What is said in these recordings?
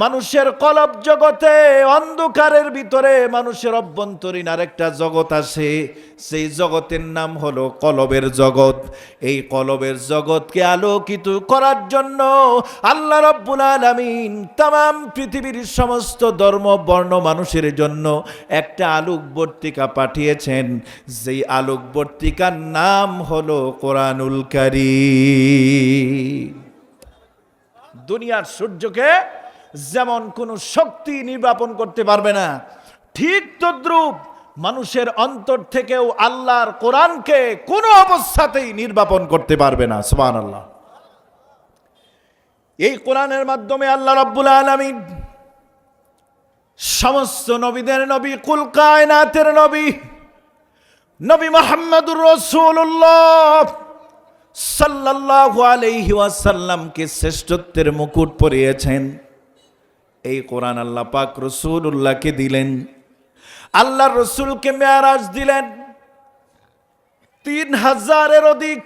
মানুষের কলব জগতে অন্ধকারের ভিতরে মানুষের অভ্যন্তরীণ আরেকটা জগৎ আছে। সেই জগতের নাম হলো কলবের জগৎ। এই কলবের জগৎকে আলোকিত করার জন্য আল্লাহ রব্বুল আলামিন তাম, পৃথিবীর সমস্ত ধর্ম, বর্ণ মানুষের জন্য একটা আলোকবর্তিকা পাঠিয়েছেন। যেই আলোকবর্তিকার নাম হলো কোরআনুল কারীম। দুনিয়ার সূর্যকে যেমন কোনো শক্তি নির্বাপন করতে পারবে না, ঠিক তদ্রূপ মানুষের অন্তর থেকেও আল্লাহর কোরআনকে কোনো অবস্থাতেই নির্বাপন করতে পারবে না সুবান আল্লাহ এই কোরআনের মাধ্যমে আল্লাহ রব্বুল আলমিন সমস্ত নবীদের নবী, কুল কায়নাতের নবী নবী মোহাম্মদুর রসুল্লাহ সাল্লাল্লাহু আলাইহি ওয়াসাল্লামকে শ্রেষ্ঠত্বের মুকুট পরিয়েছেন। এই কোরআন আল্লাহ পাক রসুল্লাহকে দিলেন। আল্লাহ রসুলকে মেয়ারাজ দিলেন। তিন হাজারের অধিক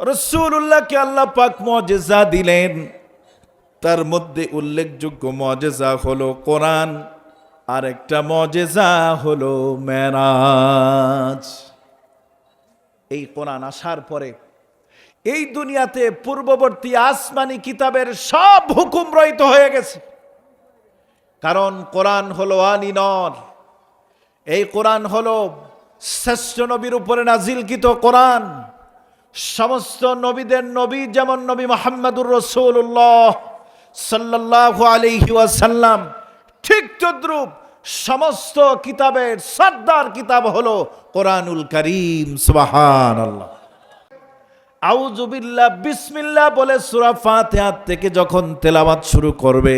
রসুল্লাহকে আল্লাহ পাক মজেজা দিলেন। তার মধ্যে উল্লেখযোগ্য মজেজা হলো কোরআন আর একটা মজেজা হলো মেরাজ এই কোরআন আসার পরে এই দুনিয়াতে পূর্ববর্তী আসমানি কিতাবের সব হুকুম রহিত হয়ে গেছে। কারণ কোরআন হলো আনিনর এই কোরআন হলো শ্রেষ্ঠ নবীর উপরে নাজিলকৃত কোরআন। সমস্ত নবীদের নবী যেমন নবী মোহাম্মদুর রসুল্লাহ সাল্লাহ আলহি ওয়াসাল্লাম, ঠিক তদ্রুপ সমস্ত কিতাবের সর্দার কিতাব হলো কোরআনুল করিম সুবাহান আল্লাহ আউজুবিল্লাহ বিসমিল্লাহ বলে সুরা ফাতিহা থেকে যখন তেলাওয়াত শুরু করবে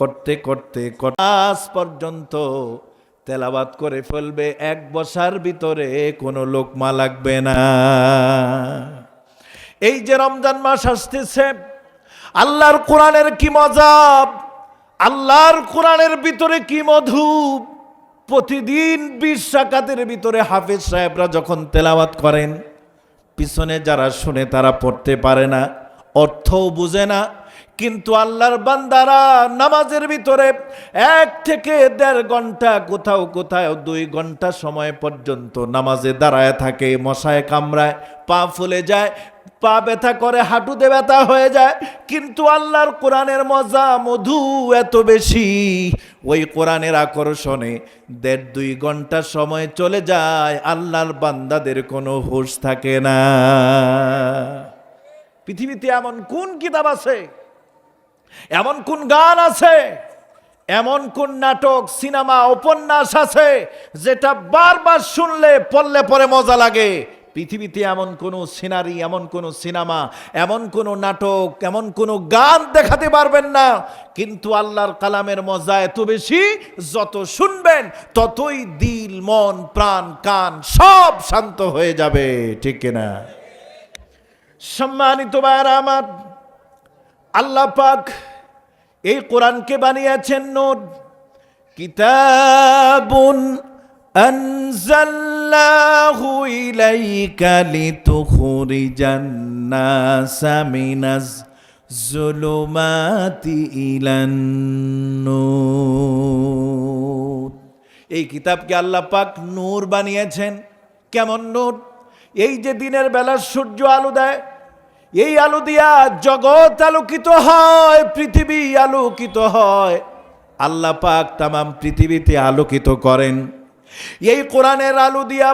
করতে করতে আজ পর্যন্ত তেলাওয়াত করে ফেলবে এক বসার ভিতরে, কোনো লোকমা লাগবে না। এই যে রমজান মাস আসতেছে, আল্লাহর কোরআনের কি মজাব? আল্লাহর কোরআনের ভিতরে কি মধু? প্রতিদিন বিশ সাকাতের ভিতরে হাফেজ সাহেবরা যখন তেলাওয়াত করেন, পিছনে যারা শুনে তারা পড়তে পারে না, অর্থও বুঝে না কিন্তু আল্লাহর বান্দারা নামাজের ভিতরে এক থেকে দেড় ঘণ্টা, কোথাও কোথাও দুই ঘণ্টা সময় পর্যন্ত নামাজে দাঁড়ায় থাকে, মশায় কামড়ায়, পা ফুলে যায়, পা ব্যথা করে, হাঁটুতে ব্যথা হয়ে যায়। কিন্তু আল্লাহর কোরআনের মজা মধু এত বেশি। ওই কোরআনের আকর্ষণে দেড় দুই ঘণ্টা সময় চলে যায়, আল্লাহর বান্দাদের কোনো হুঁশ থাকে না। পৃথিবীতে এমন কোন কিতাব আছে এমন কোন গান আছে? এমন কোন নাটক, সিনেমা, উপন্যাস আছে যেটা বারবার শুনলে, পড়লে পরে মজা লাগে? পৃথিবীতে এমন কোনো সিনারি, এমন কোনো সিনেমা, এমন কোনো নাটক, এমন কোনো গান দেখাতে পারবেন না। কিন্তু আল্লাহর কালামের মজা এত বেশি, যত শুনবেন, ততই দিল, মন, প্রাণ, কান সব শান্ত হয়ে যাবে, ঠিক কিনা? সম্মানিত ভাইয়ারা আমার আল্লাহ পাক এই কোরআনকে বানিয়েছেন নোট। কিতাবুন এই কিতাবকে আল্লাহ পাক নূর বানিয়েছেন। কেমন নূর? এই যে দিনের বেলা সূর্য আলো দেয় এই আলো দিয়া জগৎ আলোকিত হয়, পৃথিবী আলোকিত হয়। আল্লাহ পাক তামাম পৃথিবীতে আলোকিত করেন। এই কোরআনের আলো দিয়া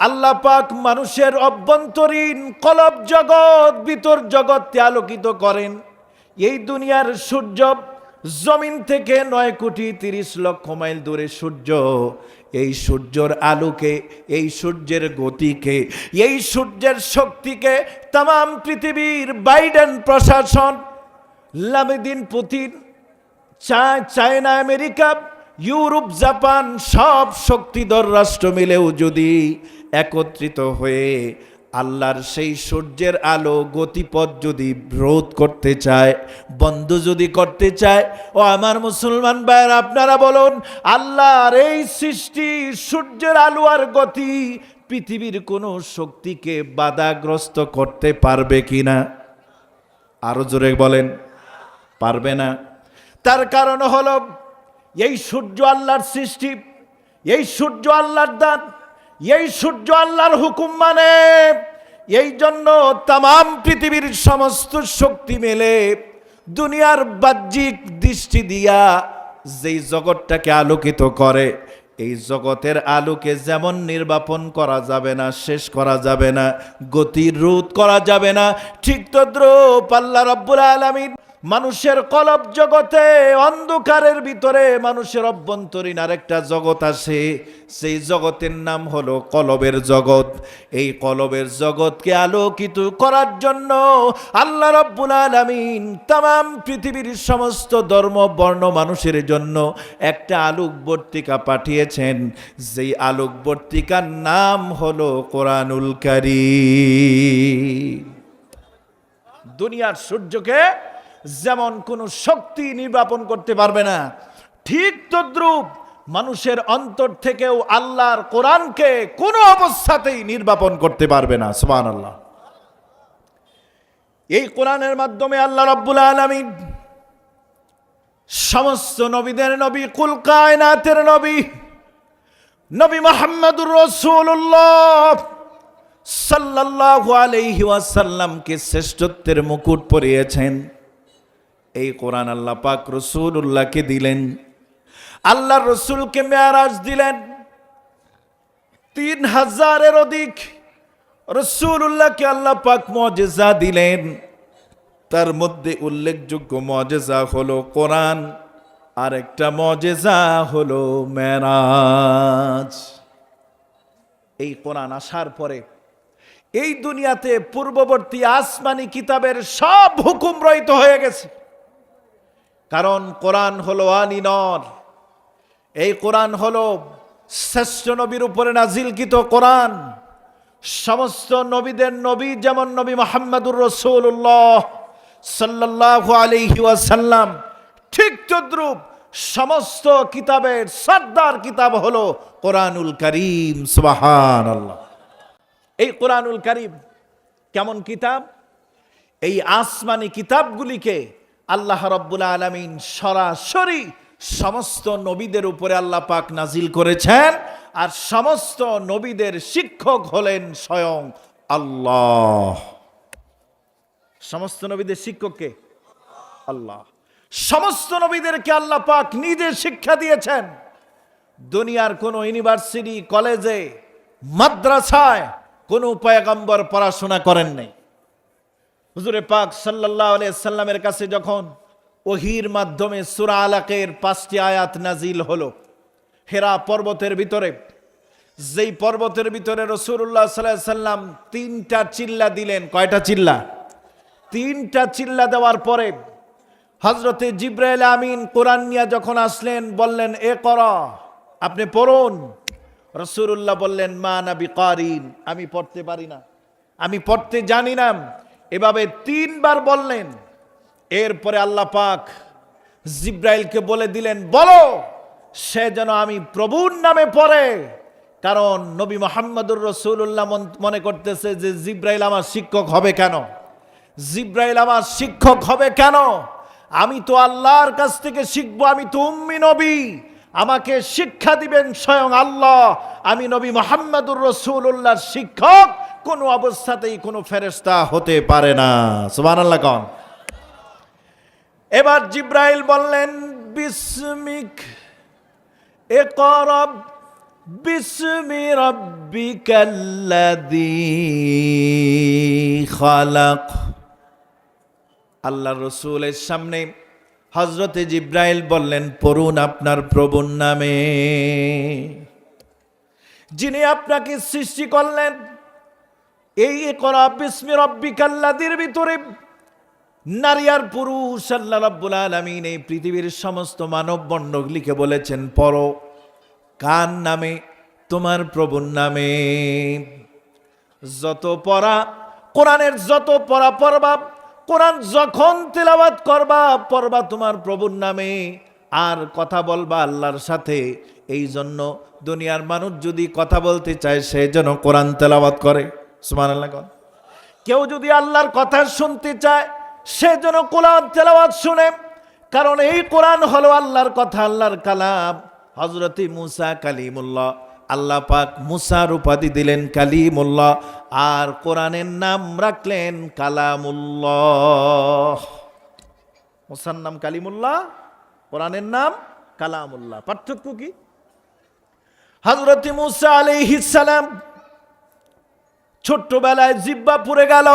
আল্লাহ পাক মানুষের অভ্যন্তরীণ কলব জগৎ, ভিতর জগৎকে আলোকিত করেন। এই দুনিয়ার সূর্য জমিন থেকে নয় কোটি তিরিশ লক্ষ মাইল দূরে সূর্য। এই সূর্যর আলোকে, এই সূর্যের গতিকে, এই সূর্যের শক্তিকে তাম পৃথিবীর বাইডেন প্রশাসন, লামেদিন Putin China, America, Europe, Japan সব শক্তিধর রাষ্ট্র মিলেও যদি একত্রিত হয়ে আল্লাহর সেই সূর্যের আলো গতিপথ যদি রোধ করতে চায়, বন্ধ যদি করতে চায়, ও আমার মুসলমান ভাইয়ের, আপনারা বলুন, আল্লাহর এই সৃষ্টি সূর্যের আলো আর গতি পৃথিবীর কোনো শক্তিকে বাধাগ্রস্ত করতে পারবে কি না আরও জোরে বলেন, পারবে না। তার কারণ হল, এই সূর্য আল্লাহর সৃষ্টি, এই সূর্য আল্লাহর দান এই সূর্য আল্লাহর হুকুম মানে এই জন্য তাম পৃথিবীর সমস্ত শক্তি মেলে, দুনিয়ার বাহ্যিক দৃষ্টি দিয়া যেই জগৎটাকে আলোকিত করে, এই জগতের আলোকে যেমন নির্বাপন করা যাবে না, শেষ করা যাবে না গতির রোধ করা যাবে না, ঠিক তদ্রুপ আল্লাহ রব্বুল আলমিন মানুষের কলব জগতে অন্ধকারের ভিতরে মানুষের অভ্যন্তরীণ আরেকটা জগৎ আছে। সেই জগতের নাম হলো কলবের জগৎ। এই কলবের জগৎকে আলোকিত করার জন্য আল্লাহ রব্বুল আলমিন তাম পৃথিবীর সমস্ত ধর্ম, বর্ণ মানুষের জন্য একটা আলোকবর্তিকা পাঠিয়েছেন। যেই আলোকবর্তিকার নাম হলো কোরআনুল কারীম। দুনিয়ার সূর্যকে যেমন কোনো শক্তি নির্বাপন করতে পারবে না, ঠিক তদ্রুপ মানুষের অন্তর থেকেও আল্লাহর কোরআনকে কোনো অবস্থাতেই নির্বাপন করতে পারবে না সুবান আল্লাহ এই কোরআনের মাধ্যমে আল্লাহ রব্বুল আলমিন সমস্ত নবীদের নবী, কুল কায়নাতের নবী নবী মোহাম্মদুর রসুল্লাহ সাল্লাল্লাহু আলাইহি ওয়াসাল্লামকে শ্রেষ্ঠত্বের মুকুট পরিয়েছেন। এই কোরআন আল্লাহ পাক রসুল্লাহকে দিলেন। আল্লাহ রসুলকে মেয়ারাজ দিলেন। তিন হাজারের অধিক রসুল্লাহকে আল্লাহ পাক মজেজা দিলেন। তার মধ্যে উল্লেখযোগ্য মজেজা হলো কোরআন আর একটা মজেজা হলো মেরাজ এই কোরআন আসার পরে এই দুনিয়াতে পূর্ববর্তী আসমানি কিতাবের সব হুকুম রহিত হয়ে গেছে। কারণ কোরআন হলো আনিনর এই কোরআন হলো শ্রেষ্ঠ নবীর উপরে নাজিলকিত কোরআন। সমস্ত নবীদের নবী যেমন নবী মোহাম্মদুর রসুল্লাহ সাল্লাহ আলহি ওয়াসাল্লাম, ঠিক তদ্রুপ সমস্ত কিতাবের সর্দার কিতাব হলো কোরআনুল করিম সুবাহান আল্লাহ এই কোরআনুল করিম কেমন কিতাব? এই আসমানি কিতাবগুলিকে আল্লাহ রব্বুল আলমিন সরাসরি সমস্ত নবীদের উপরে আল্লাহ পাক নাজিল করেছেন আর সমস্ত নবীদের শিক্ষক হলেন স্বয়ং আল্লাহ। সমস্ত নবীদের শিক্ষককে আল্লাহ। সমস্ত নবীদেরকে আল্লাহ পাক নিজে শিক্ষা দিয়েছেন। দুনিয়ার কোনো ইউনিভার্সিটি, কলেজে, মাদ্রাসায় কোনো পয়গম্বর পড়াশোনা করেন নাই। হুজুরে পাক সাল্লাহ সাল্লামের কাছে যখন ওহির মাধ্যমে সুরা আলাকের পাঁচটি আয়াত নাজিল হলো, হেরা পর্বতের ভিতরে, যেই পর্বতের ভিতরে রসুল্লাহ সাল্লাহ সাল্লাম তিনটা চিল্লা দিলেন। কয়টা চিল্লা? তিনটা চিল্লা দেওয়ার পরে হজরতে জিব্রাইল আমিন কোরআন নিয়ে যখন আসলেন, বললেন, এ কর, আপনি পড়ুন। রসুল্লাহ বললেন, মা নাবি কারিন আমি পড়তে পারি না। আমি পড়তে জানি না। এভাবে তিনবার বললেন। এরপরে আল্লাহ পাক জিব্রাইলকে বলে দিলেন, বলো, সে যেন আমি প্রভুর নামে পড়ে। কারণ নবী মোহাম্মদুর রসুল্লাহ মনে করতেছে যে জিব্রাইল আমার শিক্ষক হবে কেন? জিব্রাইল আমার শিক্ষক হবে কেন? আমি তো আল্লাহর কাছ থেকে শিখব, আমি তো উম্মি নবী। আমাকে শিক্ষা দিবেন স্বয়ং আল্লাহ। আমি নবী মোহাম্মদুর রসুল্লাহর শিক্ষক কোনো অবস্থাতেই কোনো ফেরেস্তা হতে পারে না। সুবান আল্লাহ কন। এবার জিব্রাইল বললেন, বিস্মিক, এ করব, বিস্মি রব্বিকাল্লাযী খালাক। আল্লাহ রসুলের সামনে হজরতে জিব্রাইল বললেন, পড়ুন আপনার প্রভুর নামে। যিনি আপনাকে সৃষ্টি করলেন এই করা, বিস্মি রব্বিকাল্লাদির ভিতরে নারী আর পুরুষ আল্লাহ রাব্বুল আলামিন এই পৃথিবীর সমস্ত মানব বন্ডগুলিকে বলেছেন পর কার নামে? তোমার প্রভুর নামে। যত পড়া, কোরআনের যত পড়া পড়বা, কোরআন যখন তেলাওয়াত করবা, পড়বা তোমার প্রভুর নামে। আর কথা বলবা আল্লাহর সাথে এই জন্য দুনিয়ার মানুষ যদি কথা বলতে চায়, সে যেন কোরআন তেলাওয়াত করে। সুমান কেউ যদি আল্লাহর কথা শুনতে চায়, সে যেন কোরআন তেলাওয়াত শুনে। কারণ এই কোরআন হলো আল্লাহর কথা, আল্লাহর কালাম। হজরতি মুসা কালিমুল্লাহ, আল্লাহ পাক মুসার উপাধি দিলেন কালিমুল্লাহ। আর কোরআনের নাম রাখলেন কালামুল্লাহ। মুসার নাম কালিমুল্লাহ, কোরআনের নাম কালামুল্লাহ। পার্থক্য কি? হজরত মুসা আলাইহিস সালাম ছোট্টবেলায় জিব্বা পুড়ে গেল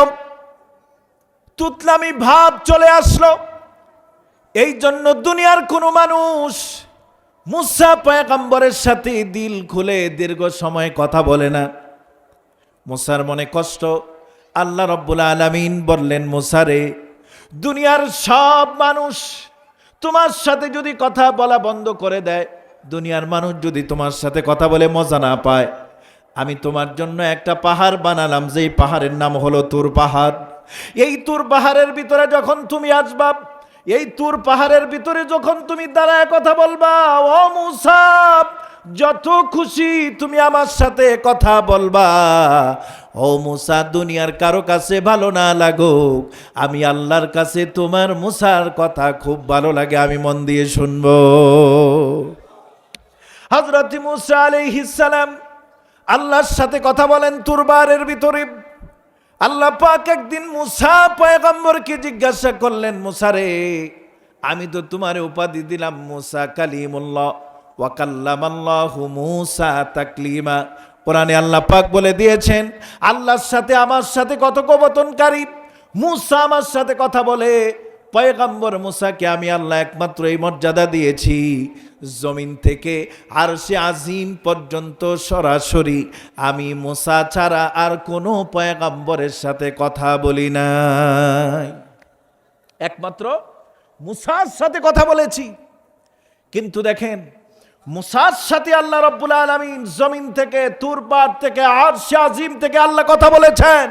তুতলামি ভাব চলে আসলো। এই জন্য দুনিয়ার কোনো মানুষ মুসা পয়গম্বরের সাথে দিল খুলে দীর্ঘ সময় কথা বলে না। মুসার মনে কষ্ট। আল্লাহ রব্বুল আলামিন বললেন মুসারে দুনিয়ার সব মানুষ তোমার সাথে যদি কথা বলা বন্ধ করে দেয়, দুনিয়ার মানুষ যদি তোমার সাথে কথা বলে মজা না পায় আমি তোমার জন্য একটা পাহাড় বানালাম, যেই পাহাড়ের নাম হলো তুর পাহাড়। এই তুর পাহাড়ের ভিতরে যখন তুমি আসবা, এই তুর পাহাড়ের ভিতরে যখন তুমি দাঁড়ায় কথা বলবা, ও মুসাব যত খুশি তুমি আমার সাথে কথা বলবা। ও মুসা, দুনিয়ার কারও কাছে ভালো না লাগুক, আমি আল্লাহর কাছে তোমার মুসার কথা খুব ভালো লাগে, আমি মন দিয়ে শুনব। হজরত মুসা আলাইহিস সালাম আল্লাহর সাথে কথা বলেন তুরবারের ভিতরে। আল্লাহ পাক একদিন মুসা পয়গম্বরকে জিজ্ঞাসা করলেন মুসারে আমি তো তোমার উপাধি দিলাম, মুসা কালিমুল্লাহ। ওয়াকাল্লামাল্লাহু তাকলিমা। কোরআনে আল্লাহ পাক বলে দিয়েছেন, আল্লাহর সাথে, আমার সাথে কথোপকথনকারী মুসা আমার সাথে কথা বলে পয়গম্বর মুসাকে আমি আল্লাহ একমাত্র এই মর্যাদা দিয়েছি। জমিন থেকে আর সে আজিম পর্যন্ত সরাসরি আমি মুসা ছাড়া আর কোনো পয়গম্বরের সাথে কথা বলি নাই। একমাত্র মুসার সাথে কথা বলেছি। কিন্তু দেখেন, মুসার সাথে আল্লাহ রব্বুল আলমিন জমিন থেকে তুরপার থেকে আর সে আজিম থেকে আল্লাহ কথা বলেছেন।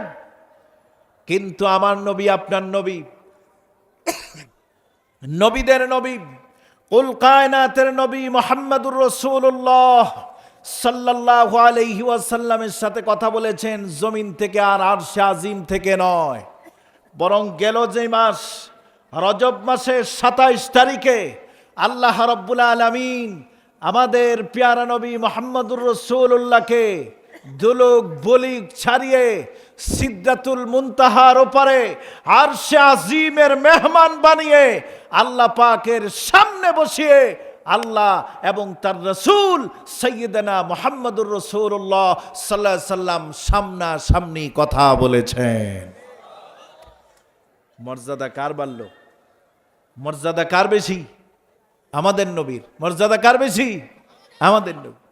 কিন্তু আমার নবী, আপনার নবী নবীদের নবী, কুল কায়নাতের নবী মোহাম্মদুর রসুল্লাহ সাল্লাহ আলহি ওয়াসাল্লামের সাথে কথা বলেছেন, জমিন থেকে আর আর আজিম থেকে নয়। বরং গেল যে মাস, রজব মাসের সাতাইশ তারিখে আল্লাহ রব্বুল আলমিন আমাদের পিয়ারা নবী মোহাম্মদুর রসুল্লাহকে দুলুক বলিক ছাড়িয়ে সিদ্ধাতুল মুনতাহার ওপারে আর সে আজিমের মেহমান বানিয়ে আল্লাহ পাকের সামনে বসিয়ে আল্লাহ এবং তার রসুল সৈয়দনা মোহাম্মদুর রসুল্লাহ সাল্লাহ সাল্লাম সামনা সামনি কথা বলেছেন। মর্যাদা কার বাড়ল? মর্যাদা কার বেশি? আমাদের নবীর। মর্যাদা কার বেশি? আমাদের নবী